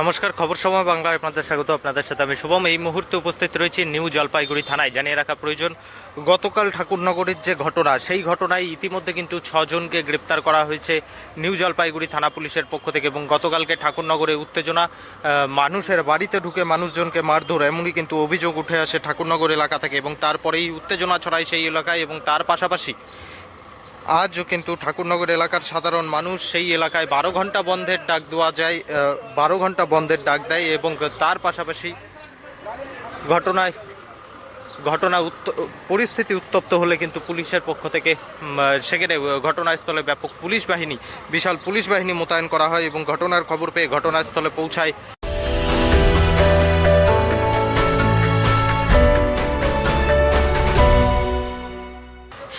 নমস্কার, খবর সময় বাংলায় আপনাদের স্বাগত। আপনাদের সাথে আমি শুভম। এই মুহূর্তে উপস্থিত রয়েছি নিউ জলপাইগুড়ি থানায়। জানিয়ে রাখা প্রয়োজন, গতকাল ঠাকুরনগরের যে ঘটনা, সেই ঘটনায় ইতিমধ্যে কিন্তু ছজনকে গ্রেপ্তার করা হয়েছে নিউ জলপাইগুড়ি থানা পুলিশের পক্ষ থেকে এবং গতকালকে ঠাকুরনগরে উত্তেজনা মানুষের বাড়িতে ঢুকে মানুষজনকে মারধর, এমনই কিন্তু অভিযোগ উঠে আসে ঠাকুরনগর এলাকা থেকে এবং তারপরেই উত্তেজনা ছড়ায় সেই এলাকায় এবং তার পাশাপাশি আজও কিন্তু ঠাকুরনগর এলাকার সাধারণ মানুষ সেই এলাকায় বারো ঘণ্টা বন্ধের ডাক দেওয়া যায় বারো ঘণ্টা বন্ধের ডাক দেয় এবং তার পাশাপাশি ঘটনায়, ঘটনা পরিস্থিতি উত্তপ্ত হলে কিন্তু পুলিশের পক্ষ থেকে সেখানে ঘটনাস্থলে ব্যাপক পুলিশ বাহিনী, বিশাল পুলিশ বাহিনী মোতায়েন করা হয় এবং ঘটনার খবর পেয়ে ঘটনাস্থলে পৌঁছায়।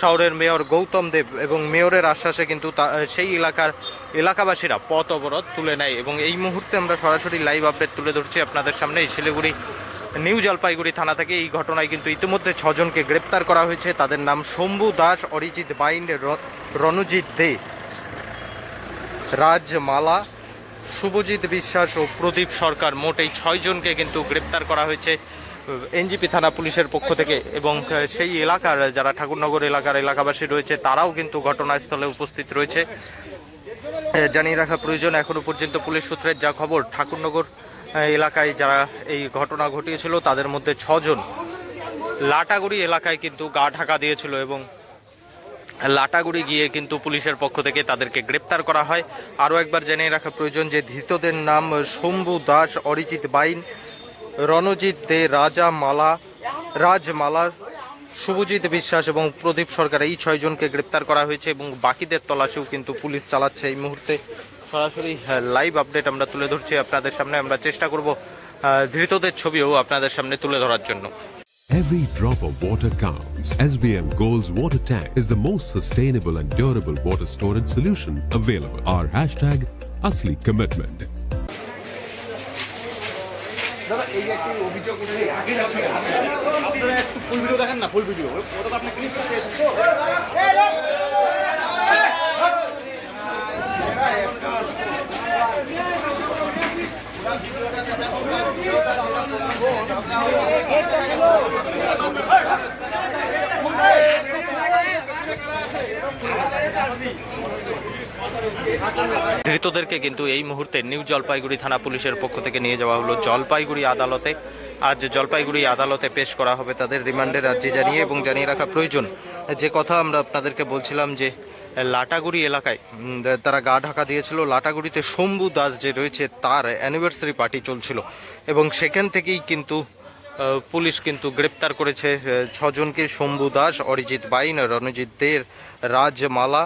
শহরের মেয়র গৌতম দেব এবং মেয়রের আশ্বাসে কিন্তু সেই এলাকার এলাকাবাসীরা পথ অবরোধ তুলে নেয় এবং এই মুহূর্তে আমরা সরাসরি লাইভ আপডেট তুলে ধরছি আপনাদের সামনে। এই শিলিগুড়ি নিউ জলপাইগুড়ি থানা থেকে এই ঘটনায় কিন্তু ইতিমধ্যে ছজনকে গ্রেপ্তার করা হয়েছে। তাদের নাম শম্ভু দাস, অরিজিৎ বাইন রণজিৎ দে, রাজমালা, শুভজিৎ বিশ্বাস ও প্রদীপ সরকার। মোট এই ছয়জনকে কিন্তু গ্রেপ্তার করা হয়েছে। এনজিপি থানা পুলিশের পক্ষ থেকে এবং সেই এলাকার যারা ঠাকুরনগর এলাকার এলাকাবাসী রয়েছে, তারাও কিন্তু ঘটনাস্থলে উপস্থিত রয়েছে। জানিয়ে রাখা প্রয়োজন এখনও পর্যন্ত পুলিশ সূত্রের যা খবর, ঠাকুরনগর এলাকায় যারা এই ঘটনা ঘটিয়েছিল, তাদের মধ্যে ছজন লাটাগুড়ি এলাকায় কিন্তু গা ঢাকা দিয়েছিল এবং লাটাগুড়ি গিয়ে কিন্তু পুলিশের পক্ষ থেকে তাদেরকে গ্রেপ্তার করা হয়। আরও একবার জেনে রাখা প্রয়োজন যে ধৃতদের নাম শম্ভু দাস, অরিজিৎ বাইন রণজিৎ দে, রাজা মালা রাজমালা শুভজিৎ বিশ্বাস এবং প্রদীপ সরকার, এই ছয়জনকে গ্রেপ্তার করা হয়েছে এবং বাকিদের তলাশিও কিন্তু পুলিশ চালাচ্ছে এই মুহূর্তে সরাসরি লাইভ আপডেট আমরা তুলে ধরছি আপনাদের সামনে আমরা চেষ্টা করব ধৃতদের ছবিও আপনাদের সামনে তুলে ধরার জন্য Every drop of water counts. SBM Gold's water tank is the most sustainable and durable water storage solution available. Our hashtag, Asli Commitment. দাদা এই যে একটি অভিযোগ উঠে আগে যাচ্ছে আপনারা একটু ফুল ভিডিও দেখেন না ফুল ভিডিও ওটা তো আপনি ক্লিক করতে এসেছেন তো ধৃতদেরকে কিন্তু এই মুহূর্তে নিউ জলপাইগুড়ি থানা পুলিশের পক্ষ থেকে নিয়ে যাওয়া হলো। জলপাইগুড়ি আদালতে, আজ জলপাইগুড়ি আদালতে পেশ করা হবে তাদের রিমান্ডের আর্জি জানিয়ে এবং জানিয়ে রাখা প্রয়োজন। যে কথা আমরা আপনাদেরকে বলছিলাম যে, লাটাগুড়ি এলাকায় তারা গা ঢাকা দিয়েছিল। লাটাগুড়িতে শম্ভু দাস যে রয়েছে, তার অ্যানিভার্সারি পার্টি চলছিল। এবং সেখান থেকেই কিন্তু পুলিশ কিন্তু গ্রেপ্তার করেছে ছজনকে। শম্ভু দাস, অরিজিৎ বাইন, রণজিৎ দের, রাজমালা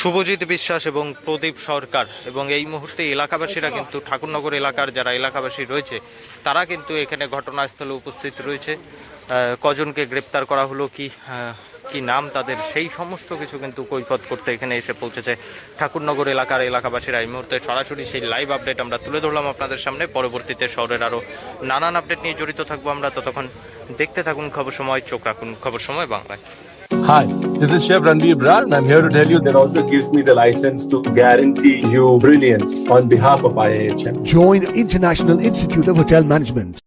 শুভজিৎ বিশ্বাস এবং প্রদীপ সরকার। এবং এই মুহূর্তে এলাকাবাসীরা কিন্তু ঠাকুরনগর এলাকার যারা এলাকাবাসী রয়েছে, তারা কিন্তু এখানে ঘটনাস্থলে উপস্থিত রয়েছে। কজনকে গ্রেপ্তার করা হলো, কি কি নাম তাদের, সেই সমস্ত কিছু কিন্তু কৈফত করতে এখানে এসে পৌঁছেছে ঠাকুরনগর এলাকার এলাকাবাসীরা। এই মুহূর্তে সরাসরি সেই লাইভ আপডেট আমরা তুলে ধরলাম আপনাদের সামনে। পরবর্তীতে শহরের আরও নানান আপডেট নিয়ে জড়িত থাকব আমরা। ততক্ষণ দেখতে থাকুন খবর সময়, চোখ রাখুন খবর সময় বাংলায়। Hi, this is Chef Ranveer Brar, and I'm here to tell you that also gives me the license to guarantee you brilliance on behalf of IAHM. Join International Institute of Hotel Management.